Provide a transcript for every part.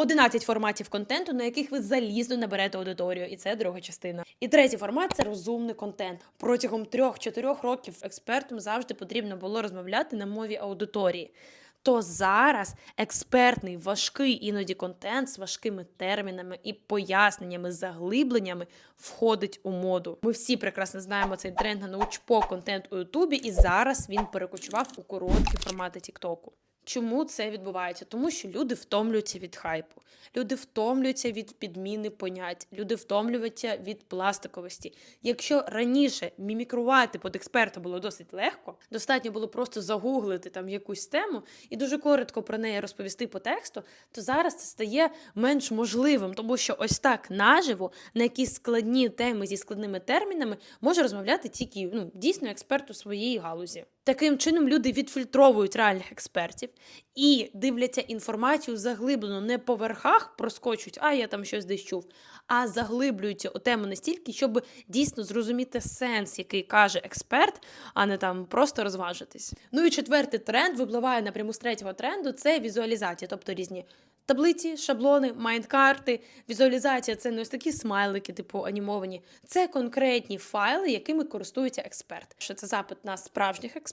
11 форматів контенту, на яких ви залізно наберете аудиторію, і це друга частина. І третій формат це розумний контент. Протягом 3-4 років експертам завжди потрібно було розмовляти на мові аудиторії. То зараз експертний, важкий іноді контент з важкими термінами і поясненнями, заглибленнями входить у моду. Ми всі прекрасно знаємо цей тренд на научпо контент у Ютубі, і зараз він перекочував у короткі формати Тіктоку. Чому це відбувається? Тому що люди втомлюються від хайпу, люди втомлюються від підміни понять, люди втомлюються від пластиковості. Якщо раніше мімікрувати під експерта було досить легко, достатньо було просто загуглити там якусь тему і дуже коротко про неї розповісти по тексту, то зараз це стає менш можливим, тому що ось так наживо на якісь складні теми зі складними термінами може розмовляти тільки ну, дійсно експерт у своїй галузі. Таким чином люди відфільтровують реальних експертів і дивляться інформацію заглиблено не по верхах проскочуть, а я там щось десь чув, а заглиблюються у тему настільки, щоб дійсно зрозуміти сенс, який каже експерт, а не там просто розважитись. Ну і четвертий тренд випливає напряму з третього тренду це візуалізація, тобто різні. Таблиці, шаблони, майндкарти, візуалізація це не ось такі смайлики, типу анімовані. Це конкретні файли, якими користується експерт. Що це запит на справжніх експертів.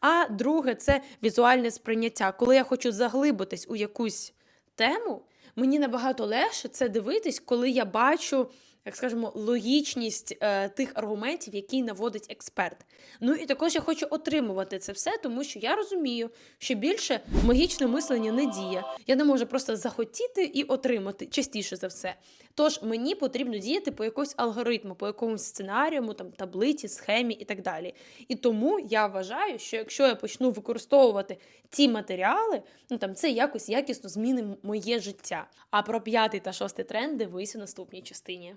А друге це візуальне сприйняття. Коли я хочу заглибитись у якусь тему, мені набагато легше це дивитись, коли я бачу. Як скажемо, логічність е, тих аргументів, які наводить експерт. Ну і також я хочу отримувати це все, тому що я розумію, що більше магічне мислення не діє. Я не можу просто захотіти і отримати частіше за все. Тож мені потрібно діяти по якомусь алгоритму, по якомусь сценаріуму, там таблиці, схемі і так далі. І тому я вважаю, що якщо я почну використовувати ці матеріали, ну там це якось якісно змінить моє життя. А про п'ятий та шостий тренд дивись у наступній частині.